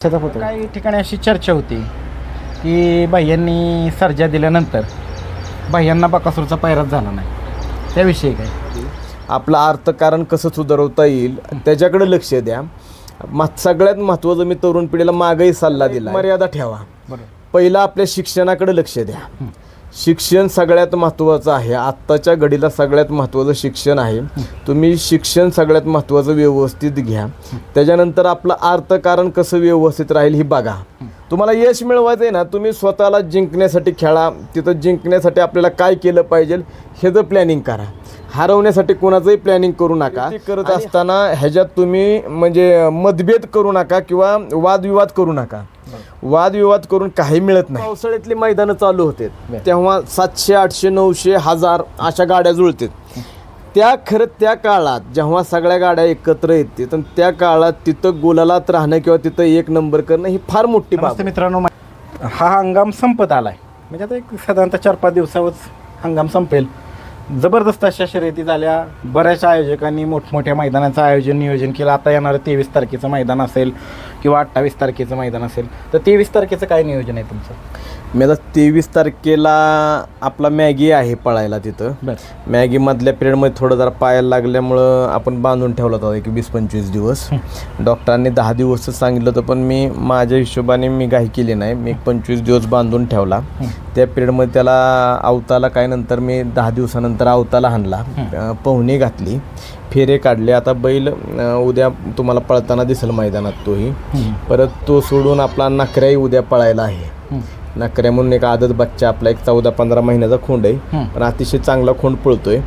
काही ठिकाणी अशी चर्चा होती की बाह्यांनी सर्जा दिल्यानंतर बाह्यांना बकासूरचा पैराच झाला नाही. त्याविषयी काय? आपलं अर्थकारण कसं सुधारवता येईल त्याच्याकडे लक्ष द्या. मा सगळ्यात महत्त्वाचं मी तरुण पिढीला मागही सल्ला दिला मर्यादा ठेवा. बरोबर पहिलं आपल्या शिक्षणाकडे लक्ष द्या. शिक्षण सगळ्यात महत्त्वाचं आहे. आत्ताच्या घडीला सगळ्यात महत्त्वाचं शिक्षण आहे. तुम्ही शिक्षण सगळ्यात महत्त्वाचं व्यवस्थित घ्या. त्याच्यानंतर आपलं अर्थकारण कसं व्यवस्थित राहील ही बघा. तुम्हाला यश मिळवायचं आहे ना तुम्ही स्वतःला जिंकण्यासाठी खेळा. तिथं जिंकण्यासाठी आपल्याला काय केलं पाहिजे ह्याचं प्लॅनिंग करा. हरवण्यासाठी कोणाचंही प्लॅनिंग करू नका. करत असताना ह्याच्यात तुम्ही म्हणजे मतभेद करू नका किंवा वादविवाद करू नका. वादविवाद करून काही मिळत नाही. पावसाळ्यातली मैदानं चालू होते तेव्हा सातशे आठशे नऊशे हजार अशा गाड्या जुळतात त्या खरं त्या काळात जेव्हा सगळ्या गाड्या एकत्र येतात आणि त्या काळात तिथं गुलालात राहणं किंवा तिथं एक नंबर करणं ही फार मोठी बाब नमस्ते मित्रांनो हा हंगाम संपत आलाय. म्हणजे आता एक साधारणतः चार पाच दिवसावरच हंगाम संपेल. जबरदस्त अशा शर्यती झाल्या. बऱ्याच आयोजकांनी मोठमोठ्या मैदानाचं आयोजन नियोजन केलं. आता येणारं तेवीस तारखेचं मैदान असेल किंवा अठ्ठावीस तारखेचं मैदान असेल. तर तेवीस तारखेचं काय नियोजन आहे तुमचं? मी आता तेवीस तारखेला आपला मॅगी आहे पळायला तिथं. मॅगीमधल्या पिरियडमध्ये थोडं जरा पायाला लागल्यामुळं आपण बांधून ठेवला होता एक वीस पंचवीस दिवस. डॉक्टरांनी दहा दिवसच सांगितलं होतं पण मी माझ्या हिशोबाने मी घाई केली नाही. मी एक पंचवीस दिवस बांधून ठेवला. त्या पिरियडमध्ये त्याला आवताला काय नंतर मी दहा दिवसानंतर आवताला हाणला. अं, पोहणी घातली. फेरे काढले. आता बैल उद्या तुम्हाला पळताना दिसेल मैदानात तोही. परत तो सोडून आपला नकऱ्याही उद्या पळायला आहे. नकऱ्या म्हणून एक आदत बच्चा आपला एक चौदा पंधरा महिन्याचा खोंड आहे. पण अतिशय चांगला खोंड पळतोय.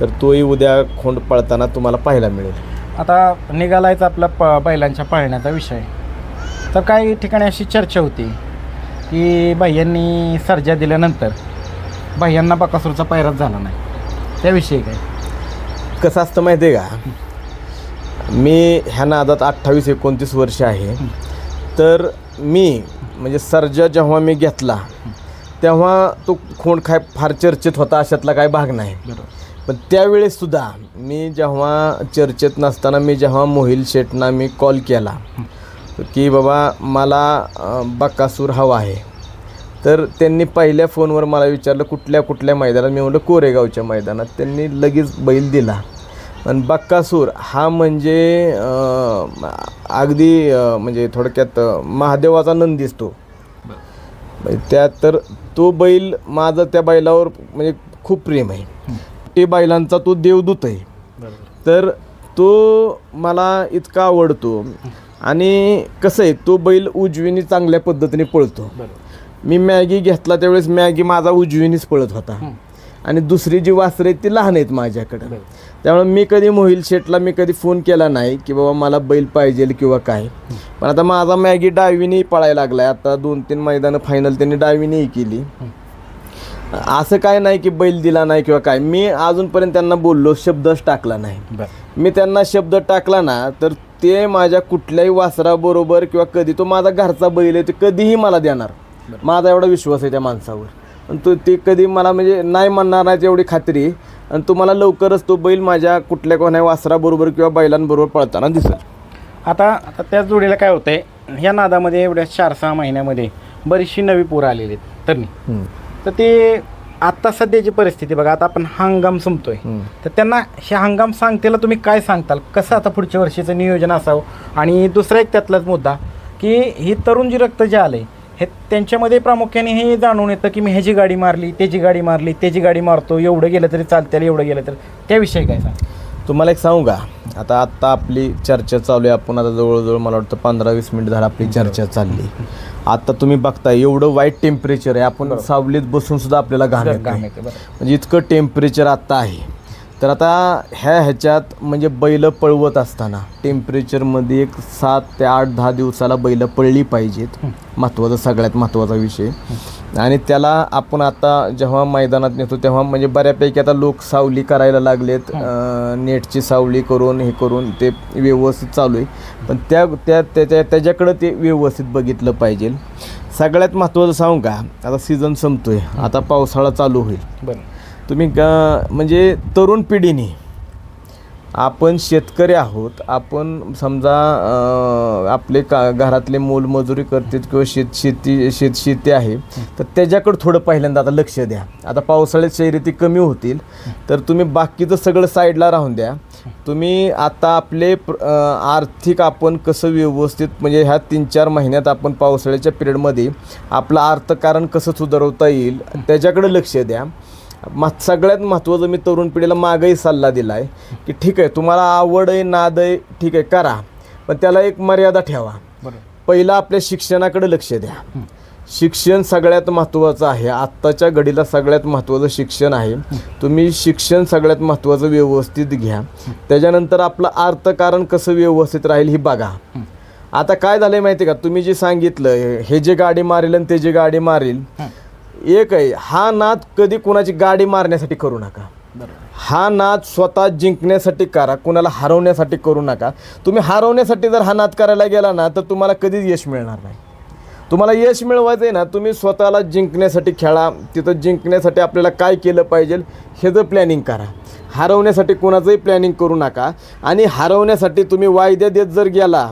तर तोही उद्या खोंड पळताना तुम्हाला पाहायला मिळेल. आता निघालायचा आपला प बैलांच्या पाळण्याचा विषय. तर काही ठिकाणी अशी चर्चा होती की बाह्यांनी सर्जा दिल्यानंतर बाह्यांना बकासूरचा पैराच झाला नाही. त्याविषयी काय? कसं असतं माहिती आहे का मी ह्या नादात अठ्ठावीस एकोणतीस वर्ष आहे. तर मी म्हणजे सर्जा जेव्हा मी घेतला तेव्हा तो खोंड काय फार चर्चेत होता अशातला काय भाग नाही. पण त्यावेळेस सुद्धा मी जेव्हा चर्चेत नसताना मी जेव्हा मोहिल शेटना मी कॉल केला की बाबा मला बकासूर हवा आहे. तर त्यांनी पहिल्या फोनवर मला विचारलं कुठल्या कुठल्या मैदानात? मी म्हटलं कोरेगावच्या मैदानात. त्यांनी लगेच बैल दिला. आणि बक्कासूर हा म्हणजे अगदी म्हणजे थोडक्यात महादेवाचा नंद दिसतो म्हणजे त्यात तर तो बैल माझं त्या बैलावर म्हणजे खूप प्रेम आहे. ते बैलांचा तो देवदूत आहे. तर तो मला इतका आवडतो. आणि कसं आहे तो बैल उजवीने चांगल्या पद्धतीने पळतो. मी मॅगी घेतला त्यावेळेस मॅगी माझा उजवीनीच पळत होता. आणि दुसरी जी वासरं आहेत ती लहान आहेत माझ्याकडं. त्यामुळे मी कधी मोहिल शेटला मी कधी फोन केला नाही की बाबा मला बैल पाहिजे किंवा काय. पण आता माझा मॅगी डावीने पळायला लागलाय. आता दोन तीन मैदानं फायनल त्यांनी डावीनेही केली. असं काय नाही की बैल दिला नाही किंवा काय. मी अजूनपर्यंत त्यांना बोललो शब्दच टाकला नाही. मी त्यांना शब्द टाकला ना तर ते माझ्या कुठल्याही वासराबरोबर किंवा कधी तो माझा घरचा बैल आहे ते कधीही मला देणार. माझा एवढा विश्वास आहे त्या माणसावर. तो ते कधी मला म्हणजे नाही म्हणणार नाही एवढी खात्री. आहे. आणि तुम्हाला लवकरच तो बैल माझ्या कुठल्या कोणा वासराबरोबर किंवा बैलांबरोबर पळताना दिसेल. आता आता त्याच जोडीला काय होतंय ह्या नादामध्ये एवढ्या चार सहा महिन्यामध्ये बरीचशी नवी पोरं आलेली आहेत तरणी तर ते आता सध्याची परिस्थिती बघा आता आपण हंगाम संपतोय. तर त्यांना हे हंगाम सांगतेला तुम्ही काय सांगताल? कसं आता पुढच्या वर्षीचं नियोजन असावं? आणि दुसरा एक त्यातलाच मुद्दा की ही तरुण जी रक्त जे आलंय हे त्यांच्यामध्ये प्रामुख्याने हे जाणून येतं की मी ह्याची गाडी मारली त्याची गाडी मारली त्याची गाडी मारतो एवढं गेलं तरी चालतं एवढं गेलं तर. त्याविषयी काय सांग तुम्हाला एक सांगू का? आता आत्ता आपली चर्चा चालू आहे. आपण आता जवळजवळ मला वाटतं पंधरा वीस मिनिट झालं आपली चर्चा चालली. आता तुम्ही बघता एवढं वाईट टेम्परेचर आहे. आपण सावलीत बसून सुद्धा आपल्याला घाम येते बरं म्हणजे इतकं टेम्परेचर आत्ता आहे. तर आता ह्या ह्याच्यात म्हणजे बैल पळवत असताना टेम्परेचरमध्ये एक सात ते आठ दहा दिवसाला बैल पळली पाहिजेत. महत्त्वाचा सगळ्यात महत्त्वाचा विषय. आणि त्याला आपण आता जेव्हा मैदानात नेतो तेव्हा म्हणजे बऱ्यापैकी आता लोक सावली करायला लागलेत. नेटची सावली करून हे करून ते व्यवस्थित चालू आहे. पण त्या त्या त्याच्या त्याच्याकडं ते व्यवस्थित बघितलं पाहिजे. सगळ्यात महत्त्वाचं सांगू का? आता सीझन संपतोय. आता पावसाळा चालू होईल. बरं. तुम्ही ग म्हणजे तरुण पिढीने आपण शेतकरी आहोत आपण समजा आपले का घरातले मोलमजुरी करतात किंवा शेत शेती शेत शेती आहे तर त्याच्याकडे थोडं पहिल्यांदा आता लक्ष द्या. आता पावसाळ्यात शर्यती कमी होतील तर तुम्ही बाकीचं सगळं साईडला राहून द्या. तुम्ही आता आपले प्र- आर्थिक आपण कसं व्यवस्थित म्हणजे ह्या तीन चार महिन्यात आपण पावसाळ्याच्या पिरियडमध्ये आपलं अर्थकारण कसं सुधारवता येईल त्याच्याकडे लक्ष द्या. म सगळ्यात महत्त्वाचं मी तरुण पिढीला मागही सल्ला दिला आहे की ठीक आहे तुम्हाला आवड आहे नाद आहे ठीक आहे करा. पण त्याला एक मर्यादा ठेवा. पहिलं आपल्या शिक्षणाकडे लक्ष द्या. शिक्षण सगळ्यात महत्त्वाचं आहे. आत्ताच्या घडीला सगळ्यात महत्त्वाचं शिक्षण आहे. तुम्ही शिक्षण सगळ्यात महत्त्वाचं व्यवस्थित घ्या. त्याच्यानंतर आपलं अर्थकारण कसं व्यवस्थित राहील ही बघा. आता काय झालंय माहिती का? तुम्ही जे सांगितलं हे जे गाडी मारेल आणि ते जे गाडी मारेल एक आहे हा नाद कधी कोणाची गाडी मारण्यासाठी करू नका. हा नाद स्वतः जिंकण्यासाठी करा कुणाला हरवण्यासाठी करू नका. तुम्ही हरवण्यासाठी जर हा नाद करायला गेला ना तर तुम्हाला कधीच यश मिळणार नाही. तुम्हाला यश मिळवायचं आहे ना तुम्ही स्वतःला जिंकण्यासाठी खेळा तिथं जिंकण्यासाठी आपल्याला काय केलं पाहिजे ह्याचं प्लॅनिंग करा. हरवण्यासाठी कोणाचंही प्लॅनिंग करू नका. आणि हरवण्यासाठी तुम्ही वायद्या देत जर गेला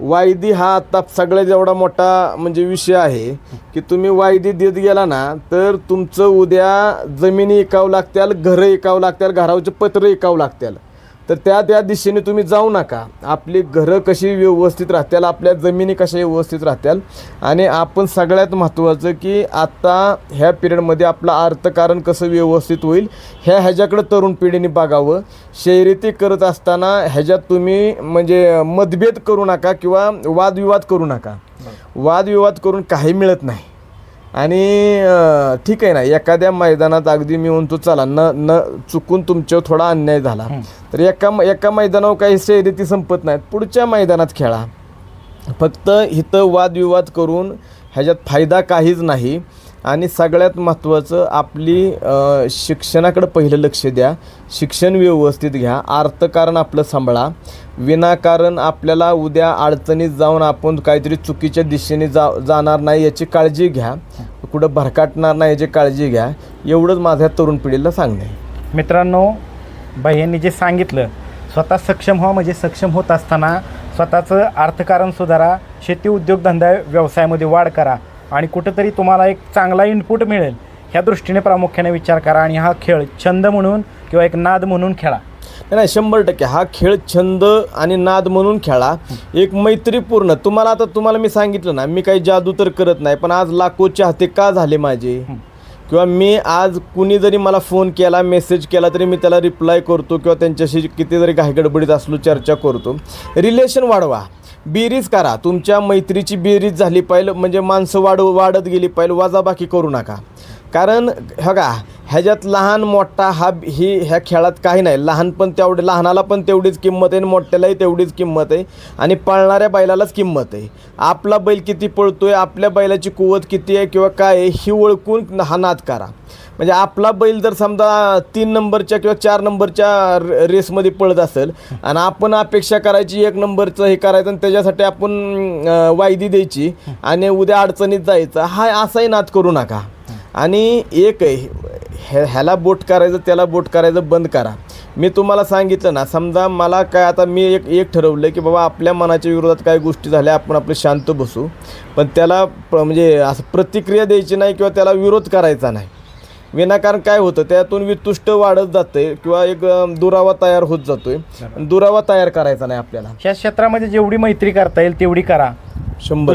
वायदी हा आता सगळ्यात एवढा मोठा म्हणजे विषय आहे की तुम्ही वायदी देत गेला ना तर तुमचं उद्या जमिनी इकावं लागत्याल घरं इकावं लागत्याल घरावचे पत्र इकावं लागत्याल. तर त्या त्या दिशेने तुम्ही जाऊ नका. आपली घरं कशी व्यवस्थित राहत्याल आपल्या जमिनी कशा व्यवस्थित राहत्याल आणि आपण सगळ्यात महत्त्वाचं की आता ह्या पिरियडमध्ये आपलं अर्थकारण कसं व्यवस्थित होईल ह्या ह्याच्याकडं तरुण पिढीने बघावं. शर्यती करत असताना ह्याच्यात तुम्ही म्हणजे मतभेद करू नका किंवा वादविवाद करू नका. वादविवाद करून काही मिळत नाही. आणि ठीक आहे ना एखाद्या मैदानात अगदी मी म्हणतो चला न न चुकून तुमच्यावर थोडा अन्याय झाला तर एका एका मैदानावर काही शर्यती संपत नाहीत. पुढच्या मैदानात खेळा. फक्त इथं वादविवाद करून ह्याच्यात फायदा काहीच नाही. आणि सगळ्यात महत्त्वाचं आपली शिक्षणाकडं पहिलं लक्ष द्या. शिक्षण व्यवस्थित घ्या. अर्थकारण आपलं सांभाळा. विनाकारण आपल्याला उद्या अडचणीत जाऊन आपण काहीतरी चुकीच्या दिशेने जा जाणार नाही याची काळजी घ्या. कुठं भरकाटणार नाही याची काळजी घ्या. एवढंच माझ्या तरुण पिढीला सांगणे. आहे. मित्रांनो बाह्यांनी जे सांगितलं स्वतः सक्षम व्हा म्हणजे सक्षम होत असताना स्वतःचं अर्थकारण सुधारा. शेती उद्योगधंदा व्यवसायामध्ये वाढ करा. आणि कुठंतरी तुम्हाला एक चांगला इनपुट मिळेल. ह्या दृष्टीने प्रामुख्याने विचार करा आणि हा खेळ छंद म्हणून किंवा एक नाद म्हणून खेळा. नाही, शंभर टक्के. हा खेळ छंद आणि नाद म्हणून खेळा. एक मैत्रीपूर्ण. तुम्हाला आता तुम्हाला मी सांगितलं ना मी काही जादू तर करत नाही पण आज लाखो चाहते का झाले माझे? किंवा मी आज कुणी जरी मला फोन केला मेसेज केला तरी मी त्याला रिप्लाय करतो किंवा त्यांच्याशी किती जरी काही गडबडीत असलो चर्चा करतो. रिलेशन वाढवा. बेरीज करा. तुमच्या मैत्रीची बेरीज झाली पाहिजे म्हणजे माणसं वाढ वाढत गेली पाहिजे वाजाबाकी करू नका. कारण हे का ह्याच्यात लहान मोठा हा ही ह्या खेळात काही नाही. लहान पण तेवढे लहानाला पण तेवढीच किंमत आहे आणि मोठ्यालाही तेवढीच किंमत आहे. आणि पळणाऱ्या बैलालाच किंमत आहे. आपला बैल किती पळतोय आपल्या बैलाची कुवत किती आहे किंवा काय आहे ही ओळखून हा नाद करा. म्हणजे आपला बैल जर समजा तीन नंबरच्या किंवा चार नंबरच्या र- रेसमध्ये पळत असेल आणि आपण अपेक्षा करायची एक नंबरचं हे करायचं आणि त्याच्यासाठी आपण वायदी द्यायची आणि उद्या अडचणीत जायचं हा असाही नाद करू नका. आणि एक आहे, ह्या ह्याला बोट करायचं त्याला बोट करायचं बंद करा. मी तुम्हाला सांगितलं ना समजा मला काय आता मी एक एक ठरवलं की बाबा आपल्या मनाच्या विरोधात काही गोष्टी झाल्या आपण आपलं शांत बसू. पण त्याला म्हणजे असं प्रतिक्रिया द्यायची नाही किंवा त्याला विरोध करायचा नाही. विनाकारण काय होतं त्यातून वितुष्ट वाढत जाते किंवा एक दुरावा तयार होत जातोय. दुरावा तयार करायचा नाही आपल्याला. ह्या क्षेत्रामध्ये जेवढी मैत्री करता येईल तेवढी करा. शंभर